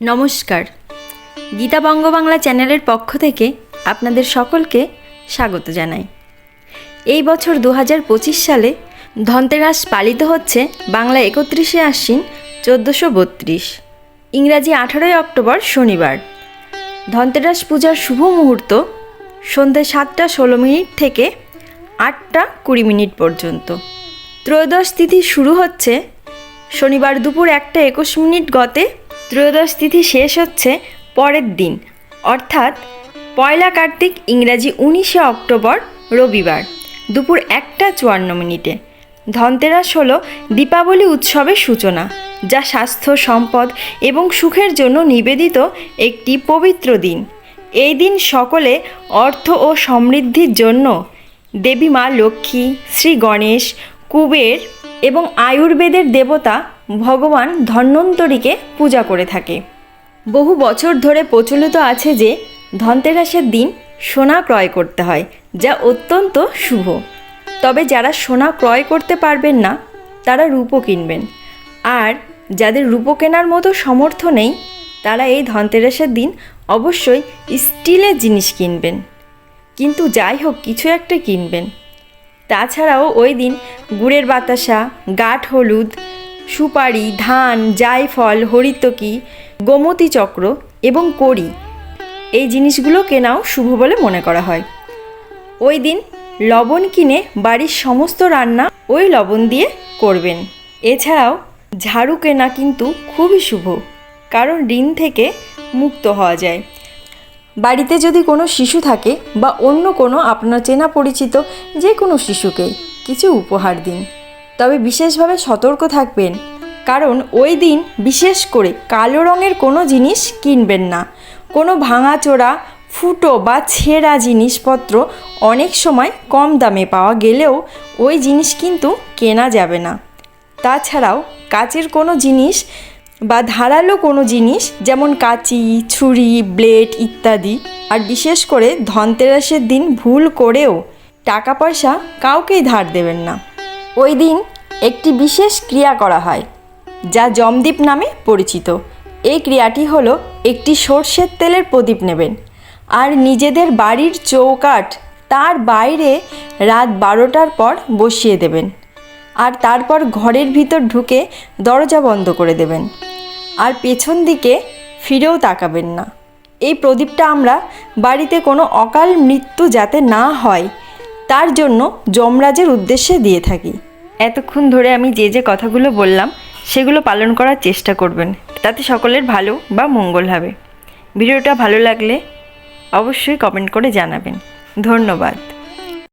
নমস্কার। গীতা বঙ্গবাংলা চ্যানেলের পক্ষ থেকে আপনাদের সকলকে স্বাগত জানাই। এই বছর দু সালে ধনতেরাস পালিত হচ্ছে বাংলা একত্রিশে আশ্বিন চোদ্দোশো বত্রিশ, ইংরাজি আঠারোই অক্টোবর শনিবার। ধনতেরাস পূজার শুভ মুহূর্ত সন্ধ্যে সাতটা ষোলো মিনিট থেকে আটটা কুড়ি মিনিট পর্যন্ত। ত্রয়োদশ তিথি শুরু হচ্ছে শনিবার দুপুর একটা একুশ মিনিট গতে ত্রয়োদশ তিথি শেষ হচ্ছে পরের দিন, অর্থাৎ পয়লা কার্তিক ইংরাজি উনিশে অক্টোবর, রবিবার, দুপুর একটা চুয়ান্ন মিনিটে। ধনতেরাস হলো দীপাবলি উৎসবের সূচনা, যা স্বাস্থ্য, সম্পদ এবং সুখের জন্য নিবেদিত একটি পবিত্র দিন। এই দিন সকলে অর্থ ও সমৃদ্ধির জন্য দেবী মা লক্ষ্মী, শ্রী গণেশ, কুবের এবং আয়ুর্বেদের দেবতা ভগবান ধন্বন্তরীকে পূজা করে থাকে। বহু বছর ধরে প্রচলিত আছে যে ধনতেরাসের দিন সোনা ক্রয় করতে হয়, যা অত্যন্ত শুভ। তবে যারা সোনা ক্রয় করতে পারবেন না, তারা রূপো কিনবেন। আর যাদের রূপো কেনার মতো সামর্থ্য নেই, তারা এই ধনতেরাসের দিন অবশ্যই স্টিলের জিনিস কিনবেন। কিন্তু যাই হোক, কিছু একটা কিনবেন। তাছাড়াও ওই দিন গুড়ের বাতাসা গাঠ হলুদ, সুপারি, ধান, জায়ফল, হরিতকি, গোমতী চক্র এবং কড়ি, এই জিনিসগুলো কেনাও শুভ বলে মনে করা হয়। ওই দিন লবণ কিনে বাড়ির সমস্ত রান্না ওই লবণ দিয়ে করবেন। এছাড়াও ঝাড়ু কেনা কিন্তু খুবই শুভ, কারণ ঋণ থেকে মুক্ত হওয়া যায়। বাড়িতে যদি কোনো শিশু থাকে বা অন্য কোনো আপনার চেনা পরিচিত যে কোনো শিশুকে কিছু উপহার দিন। তবে বিশেষভাবে সতর্ক থাকবেন, কারণ ওই দিন বিশেষ করে কালো রঙের কোনো জিনিস কিনবেন না। কোনো ভাঙাচোরা, ফুটো বা ছেঁড়া জিনিসপত্র অনেক সময় কম দামে পাওয়া গেলেও ওই জিনিস কিন্তু কেনা যাবে না। তাছাড়াও কাচের কোনো জিনিস বা ধারালো কোনো জিনিস, যেমন কাঁচি, ছুরি, ব্লেড ইত্যাদি। আর বিশেষ করে ধনতেরাসের দিন ভুল করেও টাকা পয়সা কাউকেই ধার দেবেন না। ওই দিন একটি বিশেষ ক্রিয়া করা হয়, যা জমদীপ নামে পরিচিত। এই ক্রিয়াটি হলো একটি সর্ষের তেলের প্রদীপ নেবেন। আর নিজেদের বাড়ির চৌকাঠ তার বাইরে রাত বারোটার পর বসিয়ে দেবেন। আর তারপর ঘরের ভিতর ঢুকে দরজা বন্ধ করে দেবেন। আর পেছন দিকে ফিরেও তাকাবেন না। এই প্রদীপটা আমরা বাড়িতে কোনো অকাল মৃত্যু যাতে না হয়, তার জন্য যমরাজের উদ্দেশ্যে দিয়ে থাকি। এতক্ষণ ধরে আমি যে যে কথাগুলো বললাম, সেগুলো পালন করার চেষ্টা করবেন। তাতে সকলের ভালো বা মঙ্গল হবে। ভিডিওটা ভালো লাগলে অবশ্যই কমেন্ট করে জানাবেন। ধন্যবাদ।